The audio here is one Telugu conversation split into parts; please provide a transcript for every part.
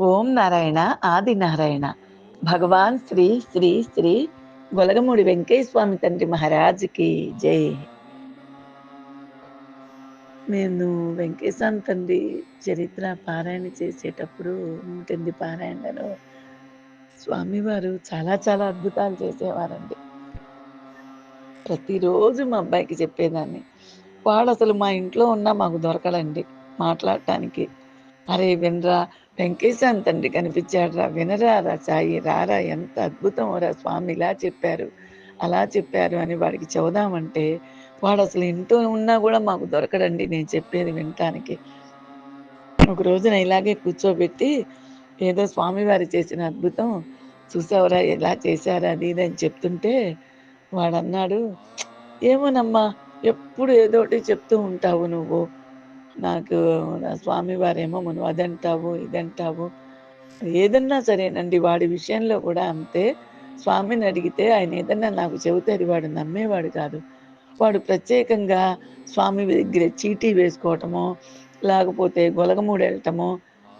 ఓం నారాయణ ఆది నారాయణ. భగవాన్ శ్రీ శ్రీ శ్రీ గొలగమూడి వెంకయ్య స్వామి తండ్రి మహారాజుకి జై. నేను వెంకటేశ్వర తండ్రి చరిత్ర పారాయణ చేసేటప్పుడు నూటెనిమిది పారాయణలో. స్వామివారు చాలా చాలా అద్భుతాలు చేసేవారండి. ప్రతిరోజు మా అబ్బాయికి చెప్పేదాన్ని. వాడు అసలు మా ఇంట్లో ఉన్నా మాకు దొరకడండి మాట్లాడటానికి. అరే వినరా వెంకటేశ్వర తండ్రి కనిపించాడురా వినరా రా సాయి రారా ఎంత అద్భుతం రా స్వామి ఇలా చెప్పారు. అలా చెప్పారు అని వాడికి చెబుదామంటే వాడు అసలు ఇంట్లో ఉన్నా కూడా మాకు దొరకడండి నేను చెప్పేది వినటానికి. ఒక రోజున ఇలాగే కూర్చోబెట్టి ఏదో స్వామివారి చేసిన అద్భుతం చూసావరా ఎలా చేశారా అది ఇది అని చెప్తుంటే వాడన్నాడు ఏమోనమ్మా ఎప్పుడు ఏదో ఒకటి చెప్తూ ఉంటావు నువ్వు. నాకు నా స్వామివారేమో మనం అదంటావు ఇదంటావు. ఏదన్నా సరేనండి వాడి విషయంలో కూడా అంతే. స్వామిని అడిగితే ఆయన ఏదన్నా నాకు చెబితే అది వాడు నమ్మేవాడు కాదు. వాడు ప్రత్యేకంగా స్వామి దగ్గర చీటీ వేసుకోవటమో లేకపోతే గొలగమూడు వెళ్ళటమో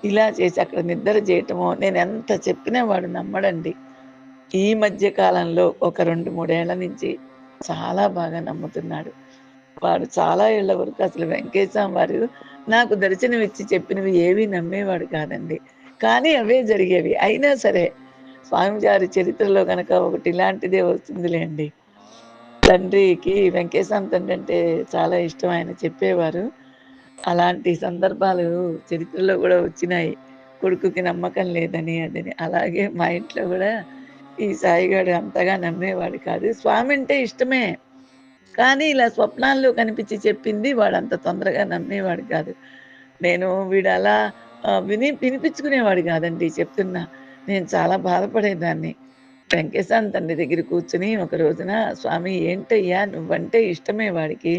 ఇలా చేసి అక్కడ నిద్ర చేయటమో నేను ఎంత చెప్పినా వాడు నమ్మడండి. ఈ మధ్య కాలంలో ఒక రెండు మూడేళ్ళ నుంచి చాలా బాగా నమ్ముతున్నాడు. వాడు చాలా ఏళ్ళ వరకు అసలు వెంకటేశ్వర వారు నాకు దర్శనం ఇచ్చి చెప్పినవి ఏవి నమ్మేవాడు కాదండి. కానీ అవే జరిగేవి. అయినా సరే స్వామివారి చరిత్రలో కనుక ఒకటి ఇలాంటిదే వస్తుందిలేండి. తండ్రికి వెంకటేశ్వర తండ్రి అంటే చాలా ఇష్టం ఆయన చెప్పేవారు. అలాంటి సందర్భాలు చరిత్రలో కూడా వచ్చినాయి. కొడుకుకి నమ్మకం లేదని అదని. అలాగే మా ఇంట్లో కూడా ఈ సాయిగాడు అంతగా నమ్మేవాడు కాదు. స్వామి అంటే ఇష్టమే. కానీ ఇలా స్వప్నాల్లో కనిపించి చెప్పింది వాడు అంత తొందరగా నమ్మేవాడు కాదు. నేను వీడు అలా విని వినిపించుకునేవాడు కాదండి చెప్తున్నా. నేను చాలా బాధపడేదాన్ని. వెంకటేశాన్ తండ్రి దగ్గర కూర్చుని ఒక రోజున స్వామి ఏంటయ్యా నువ్వంటే ఇష్టమే వాడికి.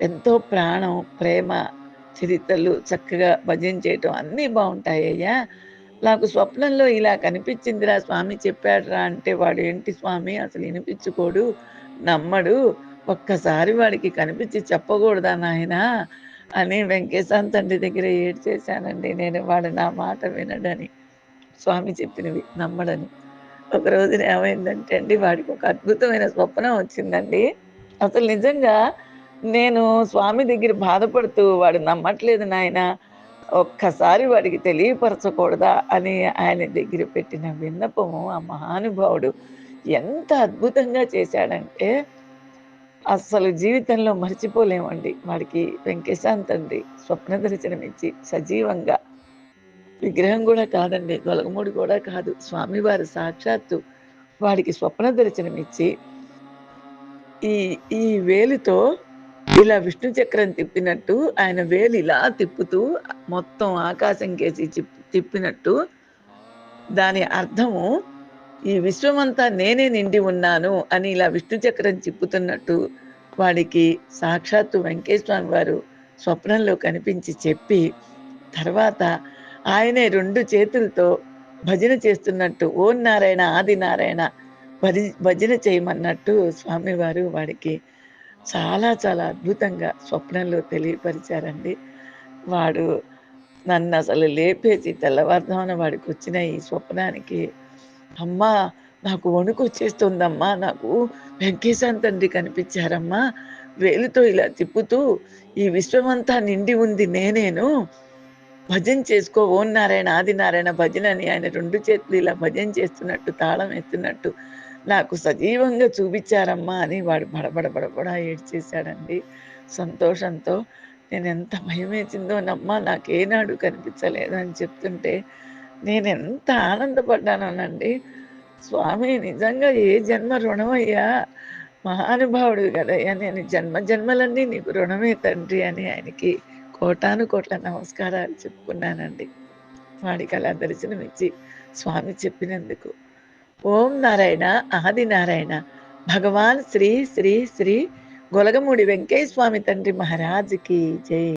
ఎంతో ప్రాణం ప్రేమ చరిత్రలు చక్కగా భజన చేయటం అన్నీ బాగుంటాయ్యా. నాకు స్వప్నంలో ఇలా కనిపించిందిరా స్వామి చెప్పాడురా అంటే వాడు ఏంటి స్వామి అసలు వినిపించుకోడు నమ్మడు. ఒక్కసారి వాడికి కనిపించి చెప్పకూడదా నాయన? అని వెంకటేశాంత్ తండ్రి దగ్గర ఏడ్ చేశానండి నేను వాడు నా మాట వినడని. స్వామి చెప్పినవి నమ్మడని. ఒక రోజున ఏమైందంటే అండి వాడికి ఒక అద్భుతమైన స్వప్నం వచ్చిందండి. అసలు నిజంగా నేను స్వామి దగ్గర బాధపడుతూ వాడు నమ్మట్లేదు నాయన ఒక్కసారి వాడికి తెలియపరచకూడదా అని ఆయన దగ్గర పెట్టిన విన్నపము ఆ మహానుభావుడు ఎంత అద్భుతంగా చేశాడంటే అసలు జీవితంలో మర్చిపోలేమండి. వాడికి వెంకటశాంత్ అండి స్వప్న దర్శనం ఇచ్చి సజీవంగా. విగ్రహం కూడా కాదండి గొలగముడి కూడా కాదు. స్వామివారి సాక్షాత్తు వాడికి స్వప్న దర్శనం ఇచ్చి ఈ ఈ వేలితో ఇలా విష్ణు చక్రం తిప్పినట్టు ఆయన వేలు ఇలా తిప్పుతూ మొత్తం ఆకాశం కేసి తిప్పినట్టు దాని అర్థము ఈ విశ్వమంతా నేనే నిండి ఉన్నాను అని ఇలా విష్ణు చక్రం తిప్పుతున్నట్టు వాడికి సాక్షాత్తు వెంకటేశ్వర వారు స్వప్నంలో కనిపించి చెప్పి తర్వాత ఆయనే రెండు చేతులతో భజన చేస్తున్నట్టు ఓం నారాయణ ఆది నారాయణ భజ భజన చేయమన్నట్టు స్వామివారు వాడికి చాలా చాలా అద్భుతంగా స్వప్నంలో తెలియపరిచారండి. వాడు నన్ను అసలు లేపేసి తెల్లవారుదామన వాడికి వచ్చిన ఈ స్వప్నానికి అమ్మా నాకు వణుకు వచ్చేస్తుందమ్మా నాకు వెంకటేశ్వర తండ్రి కనిపించారమ్మా. వేలుతో ఇలా తిప్పుతూ ఈ విశ్వమంతా నిండి ఉంది నేనేను. భజన చేసుకో ఓం నారాయణ ఆదినారాయణ భజన అని ఆయన రెండు చేతులు ఇలా భజన చేస్తున్నట్టు తాళం ఎత్తున్నట్టు నాకు సజీవంగా చూపించారమ్మా అని వాడు బడబడ బడబడ ఏడ్చేశాడండి. సంతోషంతో నేను ఎంత భయమేసిందో నమ్మా నాకేనాడు కనిపించలేదు అని చెప్తుంటే నేను ఎంత ఆనందపడ్డానండి స్వామి నిజంగా ఏ జన్మ రుణమయ్యా? మహానుభావుడు కదయ్యా నేను. జన్మ జన్మలన్నీ నీకు రుణమే తండ్రి అని ఆయనకి కోటాను కోట్ల నమస్కారాలు చెప్పుకున్నానండి. వాడికి అలా దర్శనం ఇచ్చి స్వామి చెప్పినందుకు. ఓం నారాయణ ఆది నారాయణ. భగవాన్ శ్రీ శ్రీ శ్రీ గొలగమూడి వెంకయ్య స్వామి తండ్రి మహారాజుకి జై.